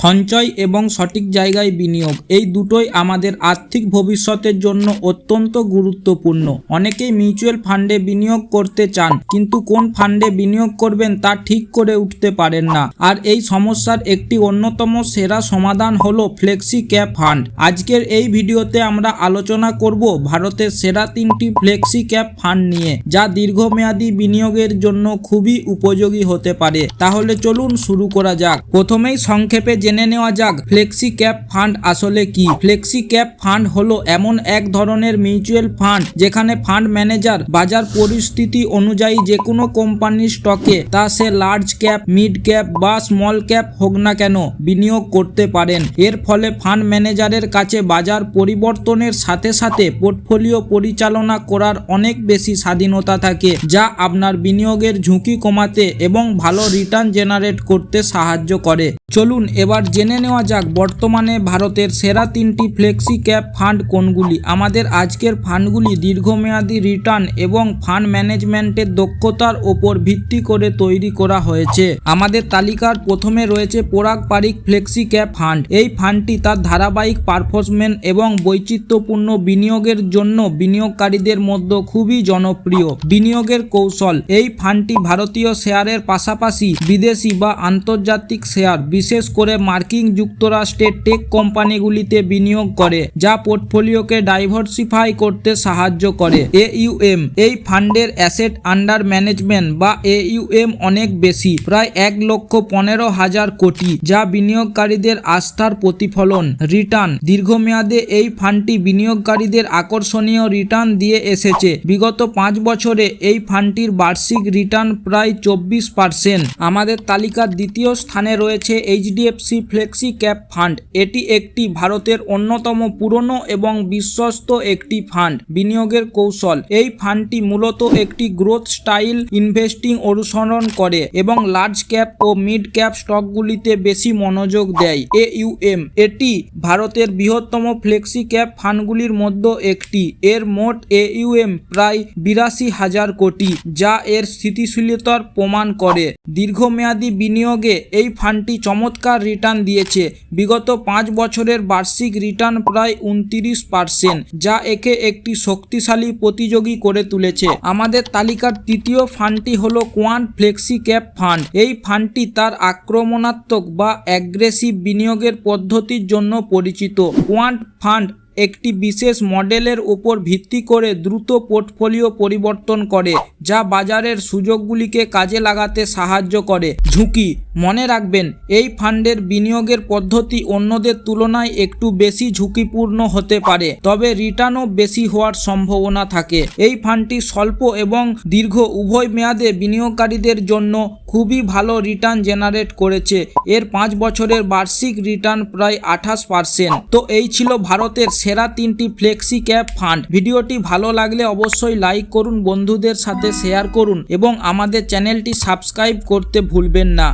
সঞ্চয় এবং সঠিক জায়গায় বিনিয়োগ। এই দুটোই আমাদের আর্থিক ভবিষ্যতের জন্য অত্যন্ত গুরুত্বপূর্ণ। অনেকেই মিউচুয়াল ফান্ডে বিনিয়োগ করতে চান, কিন্তু কোন ফান্ডে বিনিয়োগ করবেন তা ঠিক করে উঠতে পারেন না। আর এই সমস্যার একটি অন্যতম সেরা সমাধান হলো ফ্লেক্সি ক্যাপ ফান্ড। আজকের এই ভিডিওতে আমরা আলোচনা করব ভারতের সেরা তিনটি ফ্লেক্সি ক্যাপ ফান্ড নিয়ে, যা দীর্ঘমেয়াদী বিনিয়োগের জন্য খুবই উপযোগী হতে পারে। তাহলে চলুন শুরু করা যাক। প্রথমেই সংক্ষেপে জেনে নেওয়া যাক ফ্লেক্সি ক্যাপ ফান্ড আসলে কি? ফ্লেক্সি ক্যাপ ফান্ড হলো এমন এক ধরনের মিউচুয়াল ফান্ড যেখানে ফান্ড ম্যানেজার বাজার পরিস্থিতি অনুযায়ী যে কোনো কোম্পানির স্টকে তা সে লার্জ ক্যাপ মিড ক্যাপ বা স্মল ক্যাপ হোক না কেন বিনিয়োগ করতে পারেন। এর ফলে ফান্ড ম্যানেজারের কাছে বাজার পরিবর্তনের সাথে সাথে পোর্টফোলিও পরিচালনা করার অনেক বেশি স্বাধীনতা থাকে, যা আপনার বিনিয়োগের ঝুঁকি কমাতে এবং ভালো রিটার্ন জেনারেট করতে সাহায্য করে। চলুন এবার জেনে নেওয়া যাক বর্তমানে ভারতের সেরা তিনটি ফ্লেক্সি ক্যাপ ফান্ড কোনগুলি। আমাদের আজকের ফান্ডগুলি দীর্ঘমেয়াদী রিটার্ন এবং ফান্ড ম্যানেজমেন্টের দক্ষতার ওপর ভিত্তি করে তৈরি করা হয়েছে। আমাদের তালিকার প্রথমে রয়েছে Parag Parikh flexi cap fund. এই ফান্ডটি তার ধারাবাহিক পারফরমেন্স এবং বৈচিত্র্যপূর্ণ বিনিয়োগের জন্য বিনিয়োগকারীদের মধ্যে খুবই জনপ্রিয়। বিনিয়োগের কৌশল। এই ফান্ডটি ভারতীয় শেয়ারের পাশাপাশি বিদেশি বা আন্তর্জাতিক শেয়ার, বিশেষ করে মার্কিন যুক্তরাষ্ট্রের টেক কোম্পানিগুলিতে বিনিয়োগ করে, যা পোর্টফোলিওকে ডাইভার্সিফাই করতে সাহায্য করে। এইউএম এই ফান্ডের অ্যাসেট আন্ডার ম্যানেজমেন্ট বা এইউএম অনেক বেশি, প্রায় এক লক্ষ পনেরো হাজার কোটি, যা বিনিয়োগকারীদের আস্থার প্রতিফলন, রিটার্ন। দীর্ঘমেয়াদে এই ফান্ডটি বিনিয়োগকারীদের আকর্ষণীয় রিটার্ন দিয়ে এসেছে। বিগত পাঁচ বছরে এই ফান্ডটির বার্ষিক রিটার্ন প্রায় চব্বিশ পার্সেন্ট। আমাদের তালিকার দ্বিতীয় স্থানে রয়েছে এইচডিএফসি ফ্লেক্সি ক্যাপ ফান্ড। এটি একটি ভারতের অন্যতম পুরনো এবং বিশ্বস্ত একটি ফান্ড, বিনিয়োগের কৌশল। এই ফান্ডটি মূলত একটি গ্রোথ স্টাইল ইনভেস্টিং অনুসরণ করে এবং লার্জ ক্যাপ ও মিড ক্যাপ স্টকগুলিতে বেশি মনোযোগ দেয়। এইউএম এটি ভারতের বৃহত্তম ফ্লেক্সি ক্যাপ ফান্ডগুলির মধ্যে একটি। এর মোট এইউএম প্রায় বিরাশি হাজার কোটি, যা এর স্থিতিশীলতার প্রমাণ করে। দীর্ঘমেয়াদী বিনিয়োগে এই ফান্ডটি চমৎকার রিটার্ন দিয়েছে। বিগত পাঁচ বছরের বার্ষিক রিটার্ন প্রায় উনত্রিশ পার্সেন্ট যা একে একটি শক্তিশালী প্রতিযোগী করে তুলেছে। আমাদের তালিকার তৃতীয় ফান্ডটি হল কোয়ান্ট ফ্লেক্সি ক্যাপ ফান্ড। এই ফান্ডটি তার আক্রমণাত্মক বা অ্যাগ্রেসিভ বিনিয়োগের পদ্ধতির জন্য পরিচিত। কোয়ান্ট ফান্ড একটি বিশেষ মডেলের ওপর ভিত্তি করে দ্রুত পোর্টফোলিও পরিবর্তন করে, যা বাজারের সুযোগগুলিকে কাজে লাগাতে সাহায্য করে। ঝুঁকি, মনে রাখবেন, এই ফান্ডের বিনিয়োগের পদ্ধতি অন্যদের তুলনায় একটু বেশি ঝুঁকিপূর্ণ হতে পারে, তবে রিটার্নও বেশি হওয়ার সম্ভাবনা থাকে। এই ফান্ডটি স্বল্প এবং দীর্ঘ উভয় মেয়াদে বিনিয়োগকারীদের জন্য খুবই ভালো রিটার্ন জেনারেট করেছে। এর পাঁচ বছরের বার্ষিক রিটার্ন প্রায় আঠাশ পার্সেন্ট। তো এই ছিল ভারতের সেরা তিনটি ফ্লেক্সি ক্যাপ ফান্ড। ভিডিওটি ভালো লাগলে অবশ্যই লাইক করুন, বন্ধুদের সাথে শেয়ার করুন এবং আমাদের চ্যানেলটি সাবস্ক্রাইব করতে ভুলবেন না।